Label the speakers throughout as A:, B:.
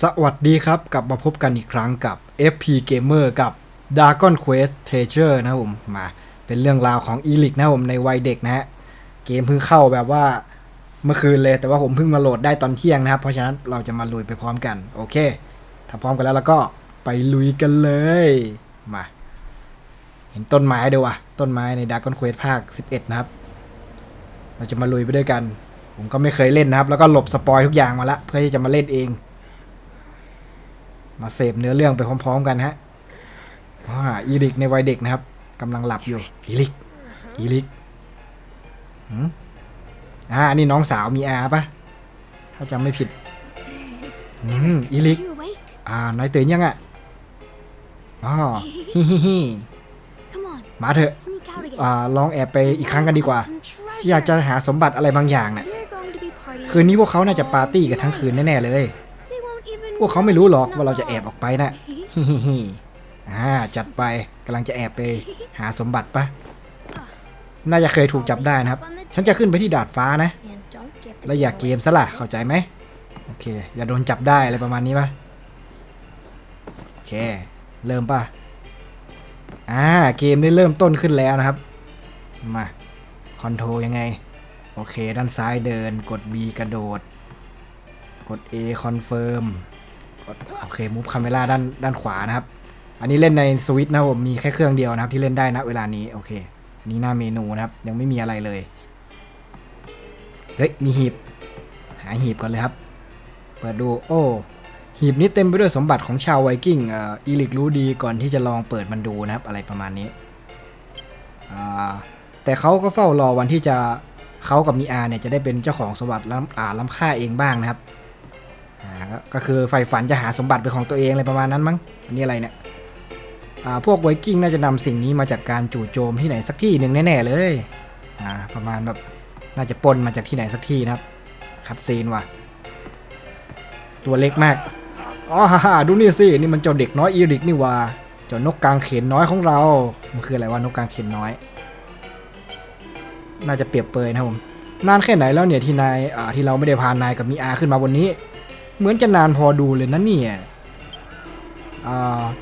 A: สวัสดีครับ กลับมาพบกันอีกครั้งกับ FP Gamer กับ Dragon Quest Treasure นะครับผมมาเป็นเรื่องราวของอีลิกนะครับผมในวัยเด็กนะฮะเกมเพิ่งเข้าแบบว่าเมื่อคืนเลยแต่ว่าผมเพิ่งมาโหลดได้ตอนเที่ยงนะครับ เพราะฉะนั้นเราจะมาลุยไปพร้อมกัน โอเค ถ้าพร้อมกันแล้วแล้วก็ไปลุยกันเลยมาเห็นต้นไม้ด้วยว่ะต้นไม้ใน Dragon Quest ภาค 11 นะครับ เราจะมาลุยไปด้วยกัน ผมก็ไม่เคยเล่นนะครับ แล้วก็หลบสปอยทุกอย่างมาละเพื่อที่จะมาเล่นเอง มาเสพเนื้อเรื่องไปพร้อม ๆ กันฮะว่าอีริกในวัยเด็กนะครับกำลังหลับอยู่อีริกอีริกหืมอ่าอันนี้น้องสาวมีอาปะถ้าจำไม่ผิดอืมอีริก
B: You awake?
A: อ่านายตื่นยังอะอ๋อฮิฮิฮิ
B: Come on,
A: มาเถอะ
B: sneak out again.
A: อ่าลองแอบไปอีกครั้งกันดีกว่า
B: Some treasure.
A: อยากจะหาสมบัติอะไรบางอย่างน่ะ
B: They're going to be partying
A: คืนนี้พวกเขาน่าจะปาร์ตี้กันทั้งคืนแน่ๆเลย วกเขาไม่รู้หรอกว่าเราจะ
B: snuff
A: แอบ
B: off.
A: ออกไปนะฮิฮิฮิอ่าจัดไปกำลังจะแอบไปหาสมบัติปะน่าจะเคยถูกจับได้นะครับ ฉันจะขึ้นไปที่ดาดฟ้านะ
B: And don't get the
A: แล้วอย่าเกมซะล่ะ เข้าใจไหมโอเค อย่าโดนจับได้อะไรประมาณนี้ปะโอเค เริ่มปะอ่า เกมได้เริ่มต้นขึ้นแล้วนะครับ มา คอนโทรยังไง โอเค ด้านซ้ายเดิน กด B กระโดด กด A คอนเฟิร์มกด โอเคมูฟคาเมล่าด้านด้านขวานะครับ อันนี้เล่นในสวิตนะผมมีแค่เครื่องเดียวนะครับที่เล่นได้นะเวลานี้โอเคอันนี้หน้าเมนูนะครับ ยังไม่มีอะไรเลยเฮ้ยมีหีบ หาหีบก่อนเลยครับเปิดดูโอ้หีบนี้เต็มไปด้วยสมบัติของชาวไวกิ้งเอ่ออีลิกรู้ดีก่อนที่จะลองเปิดมันดูนะครับ อะไรประมาณนี้อ่าแต่เขาก็เฝ้ารอวันที่จะเขากับมีอาเนี่ยจะได้เป็นเจ้าของสมบัติล้ำอ่าล้ำค่าเองบ้างนะครับ ก็คือใฝ่ฝันจะหาสมบัติเป็นของตัวเองอะไรประมาณนั้นมั้ง อันนี้อะไรเนี่ยพวกไวกิ้งน่าจะนำสิ่งนี้มาจากการจู่โจมที่ไหนสักที่หนึ่งแน่ๆเลยประมาณแบบน่าจะปล้นมาจากที่ไหนสักที่นะครับคัดซีนว่ะ ตัวเล็กมากอ๋อฮ่าฮ่าดูนี่สินี่มันเจ้าเด็กน้อยอีริกนี่ว่าเจ้านกกลางเขนน้อยของเรา มันคืออะไรวะนกกลางเขนน้อย น่าจะเปรียบเปยนะครับผมนานแค่ไหนแล้วเนี่ยที่นายที่เราไม่ได้พานายกับมีอาขึ้นมาบนนี้ เหมือนจะนานพอดูเลยนะเนี่ย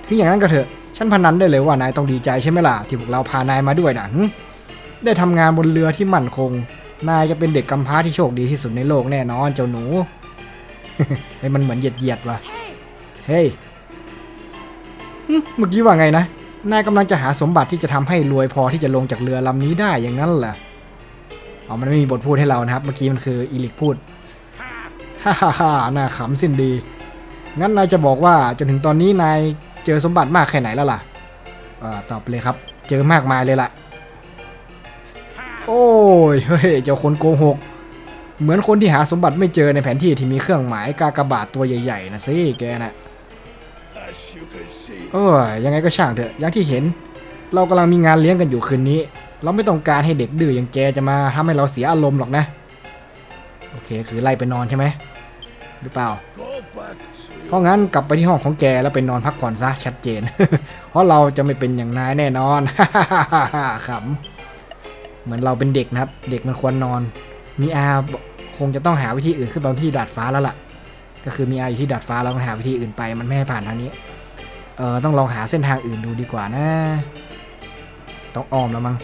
A: ถึงอย่างนั้นก็เถอะ ฉันพนันได้เลยว่านายต้องดีใจใช่ไหมล่ะ ที่พวกเราพานายมาด้วยนะได้ทำงานบนเรือที่มั่นคง นายจะเป็นเด็กกำพร้าที่โชคดีที่สุดในโลกแน่นอนเจ้าหนูเฮ้ยมันเหมือนเหยียดเหยียดๆว่ะ เฮ้ยเมื่อกี้ว่าไงนะ นายกำลังจะหาสมบัติที่จะทำให้รวยพอที่จะลงจากเรือลำนี้ได้อย่างนั้นเหรออ๋อมันไม่มีบทพูดให้เรานะครับ เมื่อกี้มันคืออีลิกพูด ฮ่าฮ่าฮ่าน่าขำสิ้นดี งั้นนายจะบอกว่าจนถึงตอนนี้นายเจอสมบัติมากแค่ไหนแล้วล่ะอตอบไปเลยครับ เจอมากมายเลยล่ะ โอ้ย เฮ้ย เจ้าคนโกหก เหมือนคนที่หาสมบัติไม่เจอในแผนที่ที่มีเครื่องหมายกากบาทตัวใหญ่ๆนะสิแกน่ะ
C: As you can see,
A: เออยังไงก็ช่างเถอะ อย่างที่เห็น เรากำลังมีงานเลี้ยงกันอยู่คืนนี้ เราไม่ต้องการให้เด็กดื้ออย่างแกจะมาทำให้เราเสียอารมณ์หรอกนะ โอเคคือไล่ไปนอนใช่ไหมหรือเปล่า เพราะงั้นกลับไปที่ห้องของแกแล้วไปนอนพักผ่อนซะชัดเจน เพราะเราจะไม่เป็นอย่างนายแน่นอนขำเหมือนเราเป็นเด็กนะครับ เด็กมันควรนอน มีอาคงจะต้องหาวิธีอื่นขึ้นไปที่ดาดฟ้าแล้วล่ะ ก็คือมีอาอยู่ที่ดาดฟ้าเราต้องหาวิธีอื่นไป มันไม่ให้ผ่านทางนี้ เออต้องลองหาเส้นทางอื่นดูดีกว่านะ ต้องอ้อมแล้วมั้ง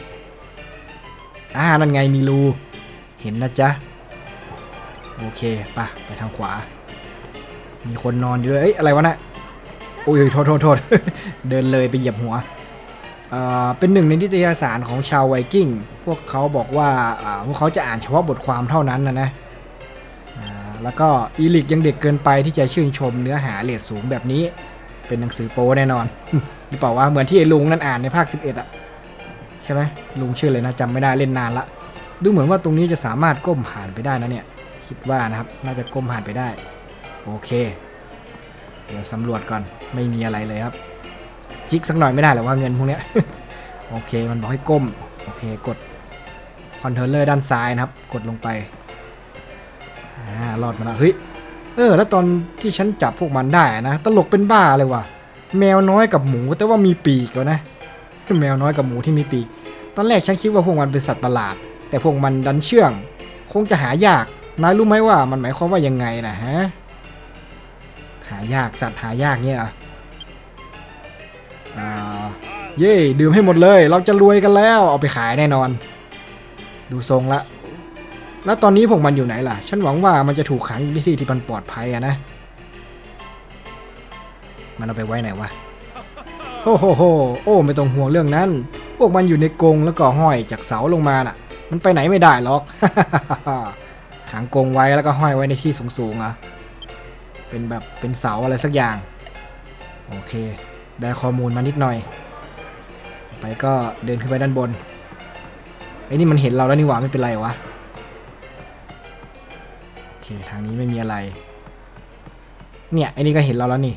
A: อ่านั่นไงมีรูเห็นนะจ๊ะ โอเคปะไปทางขวา มีคนนอนอยู่ด้วยเอ้ยอะไรวะนะ่ะโอ้ยโทษโทษโทษเดินเลยไปเหยียบหัวเป็นหนึ่งในนิตยสารของชาวไวกิ้ง พวกเขาบอกว่าพวกเขาจะอ่านเฉพาะบทความเท่านั้นนะนะแล้วก็อีลิกยังเด็กเกินไปที่จะชื่นชมเนื้อหาเลทสูงแบบนี้ เป็นหนังสือโป้แน่นอนหรือเปล่าวะเหมือนที่ลุงนั่นอ่านในภาค 11อะใช่ไหมลุงชื่อเลยนะจำไม่ได้เล่นนานละ ดูเหมือนว่าตรงนี้จะสามารถก้มผ่านไปได้นะเนี่ย คิดว่านะครับ น่าจะก้มผ่านไปได้ โอเค เดี๋ยวสำรวจก่อนไม่มีอะไรเลยครับ จิกสักหน่อยไม่ได้หรอว่าเงินพวกเนี้ยโอเคมันบอกให้ก้ม โอเคกดคอนโทรลเลอร์ด้านซ้ายนะครับ กดลงไปอ่ารอดมาแล้วเฮ้ยเออ แล้วตอนที่ฉันจับพวกมันได้นะ ตลกเป็นบ้าเลยว่ะแมวน้อยกับหมูแต่ว่ามีปีกแล้วนะแมวน้อยกับหมูที่มีปีก ตอนแรกฉันคิดว่าพวกมันเป็นสัตว์ประหลาด แต่พวกมันดันเชื่อง คงจะหายาก นายรู้ไหมว่ามันหมายความว่ายังไงนะฮะ หายากสัตว์หายากเนี่ยเหรออ่าเย่ดื่มให้หมดเลย เราจะรวยกันแล้ว เอาไปขายแน่นอน ดูทรงละ แล้วตอนนี้พวกมันอยู่ไหนล่ะ ฉันหวังว่ามันจะถูกขังในที่ที่มันปลอดภัยอะนะ มันเอาไปไว้ไหนวะโฮโฮโฮโอ้ไม่ต้องห่วงเรื่องนั้น พวกมันอยู่ในกรงแล้วก็ห้อยจากเสาลงมาน่ะ มันไปไหนไม่ได้หรอก ขังกงไว้แล้วก็ห้อยไว้ในที่สูงๆอะเป็นแบบเป็นเสาอะไรสักอย่าง โอเค ได้ข้อมูลมานิดหน่อย ไปก็เดินขึ้นไปด้านบนไอ้นี่มันเห็นเราแล้วนี่หว่าไม่เป็นไรวะโอเคทางนี้ไม่มีอะไร เนี่ยไอ้นี่ก็เห็นเราแล้วนี่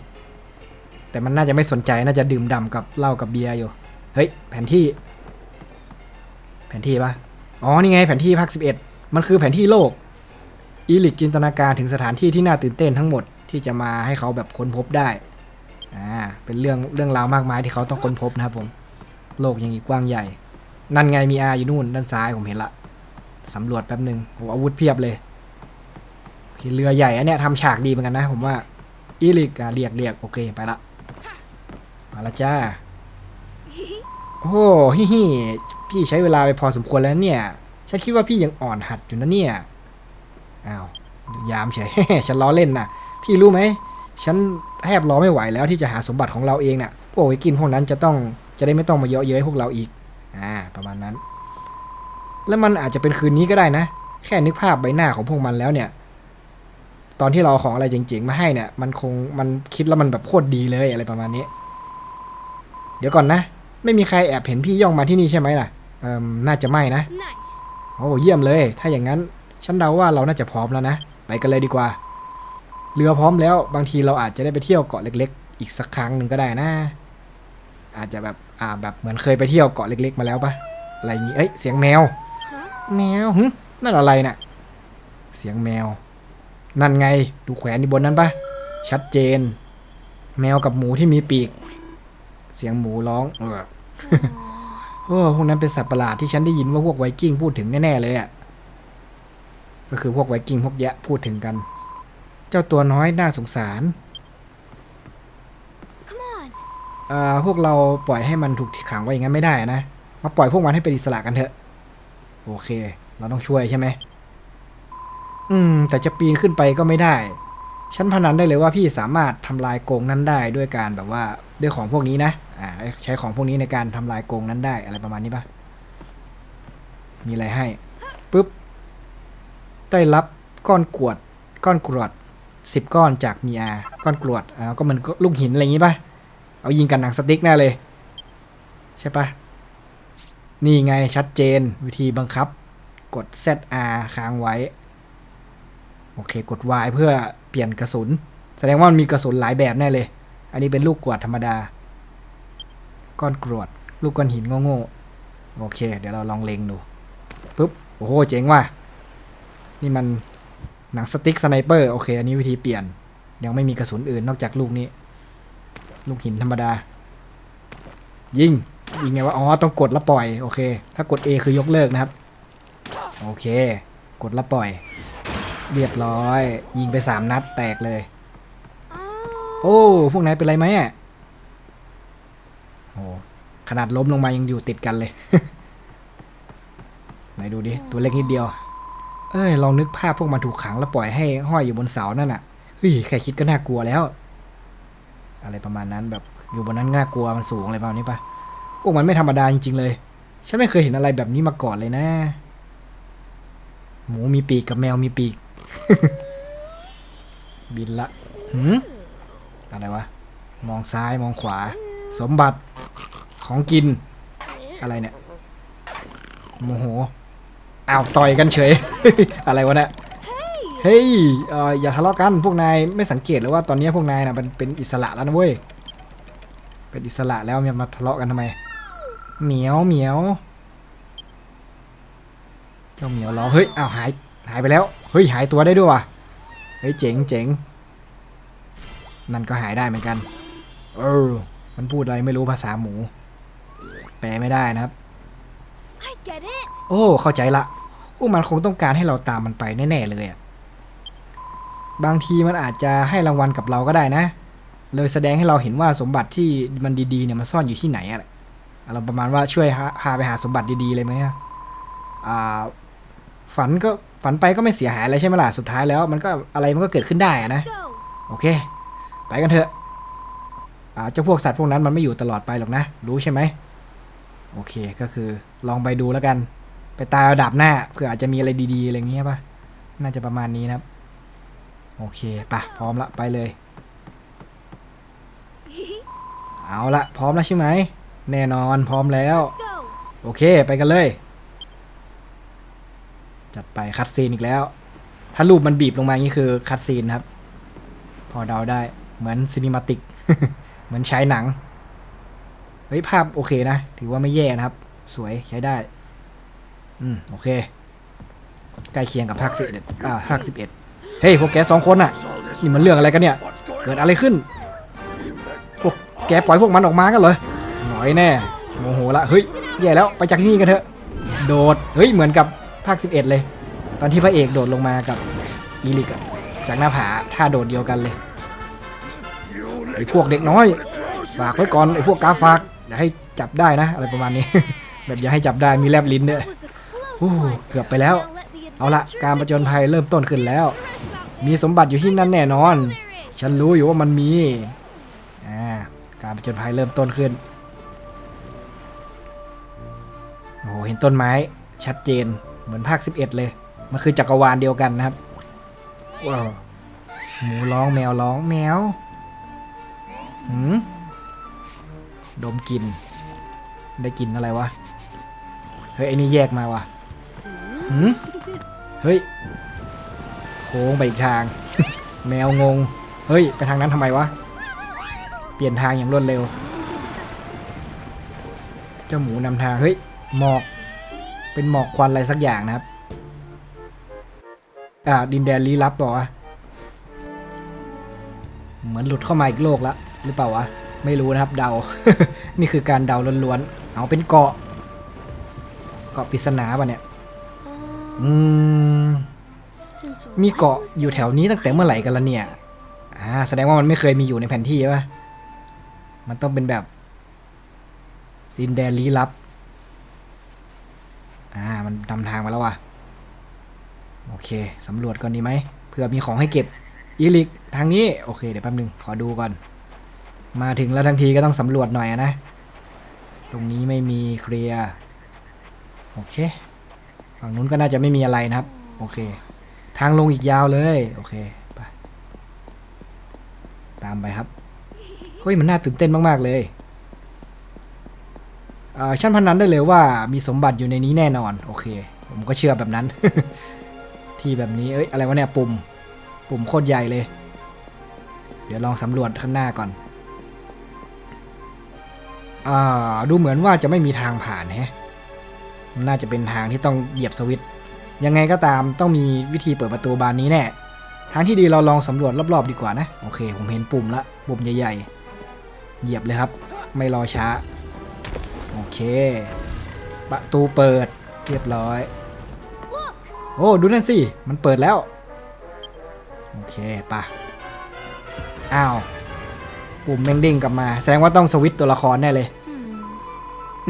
A: แต่มันน่าจะไม่สนใจน่าจะดื่มด่ำกับเหล้ากับเบียร์อยู่เฮ้ยแผนที่ แผนที่ปะอ๋อนี่ไงแผนที่ภาค11มันคือแผนที่โลก อีลิกจินตนาการถึงสถานที่ที่น่าตื่นเต้นทั้งหมดที่จะมาให้เขาแบบค้นพบได้อ่าเป็นเรื่องเรื่องราวมากมายที่เขาต้องค้นพบนะครับผม โลกยังอีกกว้างใหญ่ นั่นไงมีอาอยู่นู่นด้านซ้ายผมเห็นละสำรวจแป๊บหนึ่งโหอาวุธเพียบเลยโอเรือใหญ่อันเนี้ยทำฉากดีเหมือนกันนะ ผมว่าอีลิกเรียกเรียกโอเคไปละมาละจ้าโอ้ฮิฮิพี่ใช้เวลาไปพอสมควรแล้วเนี่ยฉันคิดว่าพี่ยังอ่อนหัดอยู่นะเนี่ย อ้าวยามเฉยฉันล้อเล่นนะพี่รู้ไหม ฉันแทบรอไม่ไหวแล้วที่จะหาสมบัติของเราเองน่ะ พวกไว้กินพวกนั้นจะต้องจะได้ไม่ต้องมาเยอะเย้ยพวกเราอีก อ่า ประมาณนั้น แล้วมันอาจจะเป็นคืนนี้ก็ได้นะ แค่นึกภาพใบหน้าของพวกมันแล้วเนี่ย ตอนที่เราเอาของอะไรเจ๋งๆมาให้เนี่ย มันคงมันคิดแล้วมันแบบโคตรดีเลยอะไรประมาณนี้ เดี๋ยวก่อนนะ ไม่มีใครแอบเห็นพี่ย่องมาที่นี่ใช่ไหมล่ะ เอ่มน่าจะไม่นะ
B: Nice.
A: โอ้เยี่ยมเลย ถ้าอย่างนั้น ฉันเดาว่าเราน่าจะพร้อมแล้วนะ ไปกันเลยดีกว่า เรือพร้อมแล้ว บางทีเราอาจจะได้ไปเที่ยวเกาะเล็ก ๆ อีกสักครั้งหนึ่งก็ได้นะ อาจจะแบบอ่าแบบเหมือนเคยไปเที่ยวเกาะเล็ก ๆ มาแล้วปะอะไรอย่างงี้เอ้ยเสียงแมว
B: Huh?
A: แมวหึนั่นอะไรน่ะ เสียงแมว นั่นไงดูแขวนอยู่บนนั้นปะชัดเจน แมวกับหมูที่มีปีก เสียงหมูร้อง เออโอ้พวกนั้นเป็นสัตว์ประหลาดที่ฉันได้ยินว่าพวกไวกิ้งพูดถึงแน่ๆเลยอะ่ะ ก็คือพวกไวกิ้งพวกแยะพูดถึงกัน เจ้าตัวน้อยน่าสงสาร
B: Come on.
A: อ่าพวกเราปล่อยให้มันถูกขังไว้อย่างนั้นไม่ได้นะ มาปล่อยพวกมันให้เป็นอิสระกันเถอะ โอเค เราต้องช่วยใช่ไหม อืม แต่จะปีนขึ้นไปก็ไม่ได้ ฉันพนันได้เลยว่าพี่สามารถทำลายกรงนั้นได้ด้วยการแบบว่าด้วยของพวกนี้นะ อ่า ใช้ของพวกนี้ในการทำลายกรงนั้นได้อะไรประมาณนี้ปะมีอะไรให้ปุ๊บ ได้รับก้อนกรวด ก้อนกรวดสิบก้อนจากมีอาก้อนกรวดอ่าก็เหมันลูกหินอะไรอย่างงี้ปะเอายิงกันหนังสติ๊กแน่เลย ใช่ปะนี่ไงชัดเจนวิธีบังคับ กด ZR ค้างไว้ โอเค กด Y เพื่อเปลี่ยนกระสุน แสดงว่ามันมีกระสุนหลายแบบแน่เลย อันนี้เป็นลูกกรวดธรรมดา ก้อนกรวด ลูกก้อนหินโง่ๆโอเค เดี๋ยวเราลองเล็งดูปุ๊บโอ้โห เจ๋งว่ะ นี่มันหนังสติ๊กสไนเปอร์โอเค อันนี้วิธีเปลี่ยน ยังไม่มีกระสุนอื่นนอกจากลูกนี้ ลูกหินธรรมดา ยิง ยิงไงวะอ๋อ ต้องกดแล้วปล่อย โอเค ถ้ากด A คือยกเลิกนะครับ โอเค กดแล้วปล่อย เรียบร้อย ยิงไปสามนัดแตกเลย โอ้ พวกนายเป็นไรไหมอะโอ้ขนาดล้มลงมายังอยู่ติดกันเลย ไหนดูดิ ตัวเล็กนิดเดียว เอ้ยลองนึกภาพพวกมันถูกขังแล้วปล่อยให้ห้อยอยู่บนเสานั่นน่ะเฮ้ยแค่คิดก็น่ากลัวแล้ว อะไรประมาณนั้นแบบอยู่บนนั้นน่ากลัวมันสูงอะไรประมาณนี้ปะพวกมันไม่ธรรมดาจริงๆเลย ฉันไม่เคยเห็นอะไรแบบนี้มาก่อนเลยนะ หมูมีปีกกับแมวมีปีก บินละหืมอะไรวะ มองซ้ายมองขวา สมบัติของกิน อะไรเนี่ย โมโหอ้าวต่อยกันเฉย อะไรวะเนี่ยเฮ้ยเอ่ออย่าทะเลาะกันพวกนายไม่สังเกตเลยว่าตอนนี้พวกนายน่ะมันเป็นอิสระแล้วนะเว้ยเป็นอิสระแล้วมันมาทะเลาะกันทำไมเหมียวเหมียวเจ้าเหมียวร้องเฮ้ยอ้าวหายหายไปแล้วเฮ้ยหายตัวได้ด้วยว่ะเฮ้ยเจ๋งเจ๋งนั่นก็หายได้เหมือนกัน เออ มันพูดอะไรไม่รู้ภาษาหมู แปลไม่ได้นะครับ
B: I get it.
A: โอ้ เข้าใจละ พวกมันคงต้องการให้เราตามมันไปแน่ๆเลยอะบางทีมันอาจจะให้รางวัลกับเราก็ได้นะ เลยแสดงให้เราเห็นว่าสมบัติที่มันดีๆเนี่ยมันซ่อนอยู่ที่ไหนอะเราประมาณว่าช่วยหาพาไปหาสมบัติดีๆเลยไหมเนี่ยอ่าฝันก็ฝันไปก็ไม่เสียหายอะไรใช่ไหมล่ะสุดท้ายแล้วมันก็อะไรมันก็เกิดขึ้นได้อะนะ
B: Go.
A: โอเค ไปกันเถอะอ่าเจ้าพวกสัตว์พวกนั้นมันไม่อยู่ตลอดไปหรอกนะ รู้ใช่ไหมโอเคก็คือลองไปดูแล้วกัน ไปตายระดับหน้าเผื่ออาจจะมีอะไรดีๆอะไรเงี้ยป่ะ น่าจะประมาณนี้นะครับ โอเคปะพร้อมละไปเลย เอาละพร้อมแล้วใช่ไหม แน่นอนพร้อมแล้ว โอเคไปกันเลย จัดไปคัดซีนอีกแล้ว ถ้ารูปมันบีบลงมาอย่างนี้คือคัดซีนครับ พอเดาได้เหมือนซีนิมาติก เหมือนใช้หนัง เฮ้ยภาพโอเคนะ ถือว่าไม่แย่นะครับ สวยใช้ได้ อืม โอเค ใกล้เคียงกับภาคสิบเอ็ดอ่าภาคสิบเอ็ดเฮ้ย พวกแกสองคนน่ะ
C: All this
A: นี่มันเรื่องอะไรกันเนี่ย
C: what's going
A: เกิดอะไรขึ้น พวกแกปล่อยพวกมันออกมากันเหรอหน่อยแน่ โมโหละ เฮ้ย แย่แล้ว ไปจากที่นี่กันเถอะ โดด เฮ้ย เหมือนกับภาค11เลย ตอนที่พระเอกโดดลงมากับอีลิกอะจากหน้าผาท่าโดดเดียวกันเลย
C: You
A: ไอ้
C: let
A: พวกเด็กน้อย
C: close
A: ฝากไว้ก่อนไอ้พวกกาฝากอย่าให้จับได้นะ อะไรประมาณนี้ แบบอย่าให้จับได้มีแลบลิ้นด้วย เกือบไปแล้ว เอาละการประจนภัยเริ่มต้นขึ้นแล้ว มีสมบัติอยู่ที่นั่นแน่นอน ฉันรู้อยู่ว่ามันมีอ่าการผจญภัยเริ่มต้นขึ้นโอ้โหเห็นต้นไม้ชัดเจนเหมือนภาค 11 เลย มันคือจักรวาลเดียวกันนะครับว้าวหมูร้องแมวร้องแมวหืมดมกลิ่นได้กลิ่นอะไรวะ เฮ้ยไอ้นี่แยกมาวะ หืมเฮ้ย โค้งไปอีกทาง แมวงง เฮ้ย ไปทางนั้นทำไมวะ เปลี่ยนทางอย่างรวดเร็ว เจ้าหมูนำทาง เฮ้ย หมอก เป็นหมอกควันอะไรสักอย่างนะครับ อ่า ดินแดนลี้ลับบอกว่าเหมือนหลุดเข้ามาอีกโลกแล้วหรือเปล่าวะ ไม่รู้นะครับเดา นี่คือการเดาล้วนๆ เอาเป็นเกาะ เกาะปริศนาป่ะเนี่ย อืม มีเกาะอยู่แถวนี้ตั้งแต่เมื่อไหร่กันละเนี่ย อ่า แสดงว่ามันไม่เคยมีอยู่ในแผนที่ใช่ปะมันต้องเป็นแบบดินแดนลี้ลับ อ่า มันนำทางมาแล้วว่ะ โอเค สำรวจก่อนดีไหม เผื่อมีของให้เก็บ อีลิก ทางนี้ โอเค เดี๋ยวแป๊บนึง ขอดูก่อน มาถึงแล้วทั้งทีก็ต้องสำรวจหน่อยนะ ตรงนี้ไม่มีเคลียร์ โอเค ฝั่งนู้นก็น่าจะไม่มีอะไรนะครับ โอเค ทางลงอีกยาวเลย โอเคไปตามไปครับ เฮ้ย มันน่าตื่นเต้นมาก ๆ เลยอ่าฉันพนันได้เลยว่ามีสมบัติอยู่ในนี้แน่นอน โอเค ผมก็เชื่อแบบนั้น ที่แบบนี้ เอ้ย อะไรวะเนี่ย ปุ่ม ปุ่มโคตรใหญ่เลย เดี๋ยวลองสำรวจข้างหน้าก่อน อ่า ดูเหมือนว่าจะไม่มีทางผ่านแฮะ น่าจะเป็นทางที่ต้องเหยียบสวิตช์ยังไงก็ตามต้องมีวิธีเปิดประตูบานนี้แน่ ทางที่ดีเราลองสำรวจรอบๆดีกว่านะ โอเค ผมเห็นปุ่มละปุ่มใหญ่ๆ เหยียบเลยครับ ไม่รอช้า โอเค ประตูเปิดเรียบร้อย
B: Look,
A: โอ้ดูนั่นสิ มันเปิดแล้ว โอเคปะอ้าว ปุ่มแม่งเด้งกลับมา แสดงว่าต้องสวิตช์ตัวละครแน่เลย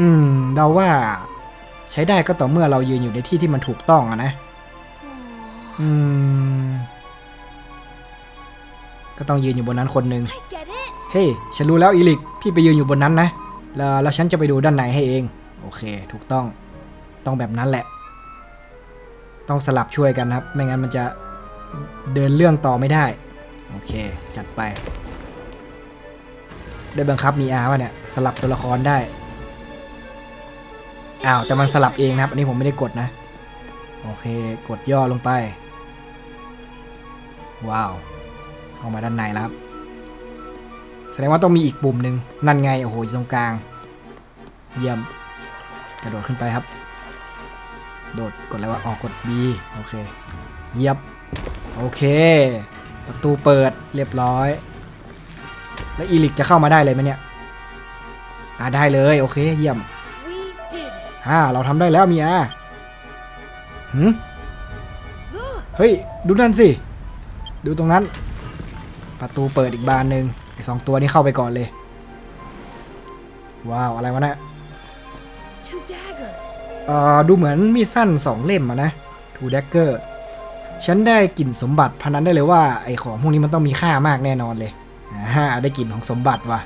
B: Hmm.
A: อืมเดาว่า ใช้ได้ก็ต่อเมื่อเรายืนอยู่ในที่ที่มันถูกต้องอะนะ
B: Oh,
A: อืม ก็ต้องยืนอยู่บนนั้นคนหนึ่ง
B: I get it.
A: เฮ้ยฉันรู้แล้วอีลิก พี่ไปยืนอยู่บนนั้นนะ แล้วแล้วฉันจะไปดูด้านในให้เอง โอเค ถูกต้อง ต้องแบบนั้นแหละ ต้องสลับช่วยกันครับ ไม่งั้นมันจะเดินเรื่องต่อไม่ได้ โอเค จัดไป ได้บังคับมีอาร์วะเนี่ย สลับตัวละครได้ อ้าวแต่มันสลับเองนะครับ อันนี้ผมไม่ได้กดนะ โอเคกดย่อลงไป ว้าวเข้ามาด้านในแล้วครับ แสดงว่าต้องมีอีกปุ่มหนึ่งนั่นไง โอ้โหอยู่ตรงกลาง เยี่ยมกระโดดขึ้นไปครับ โดดกดอะไรวะออกกด B โอเค เยียบ โอเค ประตูเปิดเรียบร้อย แล้วอีลิกจะเข้ามาได้เลยไหมเนี่ย อ่าได้เลย โอเค เยี่ยม อ่าเราทำได้แล้วเมียหืมเฮ้ย ดูนั่นสิ ดูตรงนั้น ประตูเปิดอีกบานหนึ่งไอ้สองตัวนี้เข้าไปก่อนเลย ว้าว อะไรวะเนะ
B: Two daggers.
A: เอ่อดูเหมือนมีสั้นสองเล่มอะนะทูแดกเกอร์ฉันได้กลิ่นสมบัติพนันได้เลยว่าไอ้ของพวกนี้มันต้องมีค่ามากแน่นอนเลยอ่าได้กลิ่นของสมบัติว่ะ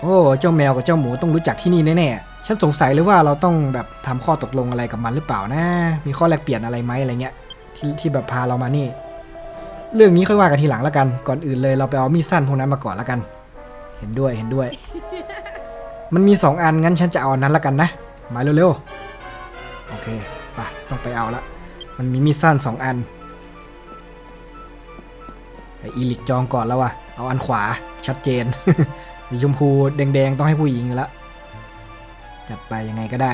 A: โอ้ เจ้าแมวกับเจ้าหมูต้องรู้จักที่นี่แน่ๆ ฉันสงสัยเลยว่าเราต้องแบบทำข้อตกลงอะไรกับมันหรือเปล่านะ มีข้อแลกเปลี่ยนอะไรไหมอะไรเงี้ยที่ที่แบบพาเรามานี่ เรื่องนี้ค่อยว่ากันทีหลังแล้วกัน ก่อนอื่นเลยเราไปเอามีดสั้นพวกนั้นมาก่อนแล้วกัน เห็นด้วยเห็นด้วย มันมีสองอันงั้นฉันจะเอาอันนั้นแล้วกันนะมาเร็วๆ โอเคไปต้องไปเอาละ มันมีมีดสั้นสองอันไออีลิกจองก่อนแล้วว่ะเอาอันขวาชัดเจน สีชมพูแดงๆ ต้องให้ผู้หญิงอยู่แล้วจัดไปยังไงก็ได้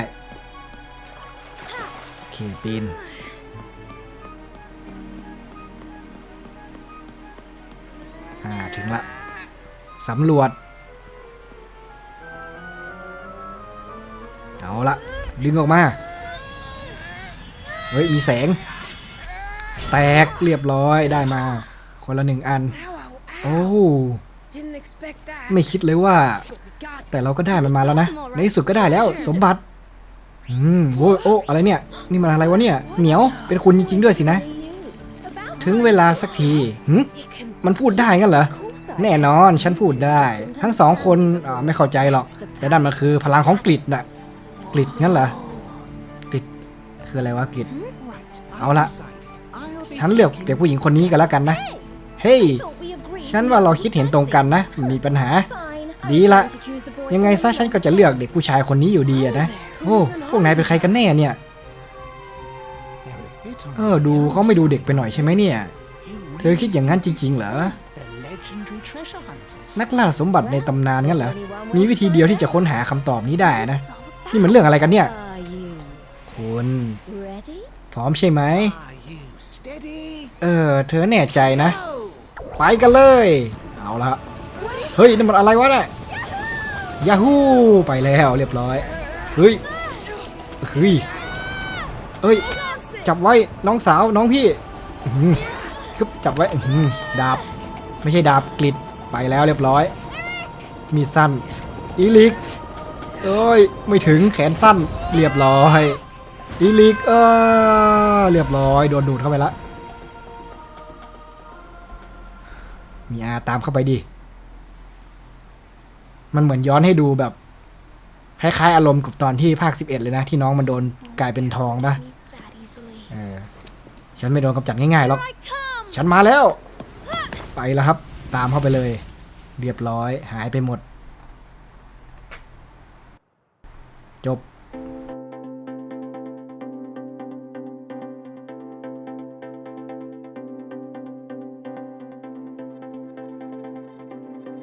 A: โอเค ปีน อ่า ถึงละ สำรวจ เอาละ ดึงออกมา เฮ้ย มีแสง แตกเรียบร้อยได้มา คนละหนึ่งอัน โอ้ ไม่คิดเลยว่า แต่เราก็ได้มันมาแล้วนะ ในที่สุดก็ได้แล้วสมบัติ อืมโว้ยโอ้อะไรเนี่ย นี่มันอะไรวะเนี่ย เหนียวเป็นคุณจริงๆด้วยสินะ ถึงเวลาสักทีหึ
B: it can
A: มันพูดได้งั้นเหรอ แน่นอนฉันพูดได้ ทั้งสองคนอ่าไม่เข้าใจหรอก แต่นั่นมันคือพลังของกริดน่ะกริดงั้นเหรอกริดคืออะไรวะกริดเอาละฉันเลือกเด็กผู้หญิงคนนี้กันแล้วกันนะ เฮ้ย ฉันว่าเราคิดเห็นตรงกันนะมีปัญหา ดีละ ยังไงซะฉันก็จะเลือกเด็กผู้ชายคนนี้อยู่ดีอะนะโอ้พวกนายเป็นใครกันแน่เนี่ยเออดูเขาไม่ดูเด็กไปหน่อยใช่ไหมเนี่ย เธอคิดอย่างนั้นจริง ๆ เหรอ นักล่าสมบัติในตำนานงั้นเหรอ มีวิธีเดียวที่จะค้นหาคำตอบนี้ได้นะ นี่มันเรื่องอะไรกันเนี่ย คุณพร้อมใช่ไหม เออ เธอแน่ใจนะ ไปกันเลย เอาละเฮ้ยนั่มันอะไรวะเนี่ยยาฮูไปแล้วเรียบร้อยเฮ้ยเฮ้ยเอ้ยจับไว้น้องสาวน้องพี่อื้อหือคึบจับไว้ดาบ ไม่ใช่ดาบกริดไปแล้วเรียบร้อย มีสั้นอีลิกเอ้ยไม่ถึงแขนสั้นเรียบร้อยอีลิกเออเรียบร้อยโดนดูดเข้าไปละ มีอาตามเข้าไปดิ มันเหมือนย้อนให้ดูแบบ คล้ายๆ อารมณ์กับตอนที่ภาค11เอ็ดเลยนะ ที่น้องมันโดนกลายเป็นทองปะเออ ฉันไม่โดนกำจัดง่ายๆหรอก ฉันมาแล้ว ไปแล้วครับ ตามเข้าไปเลย เรียบร้อยหายไปหมด จบ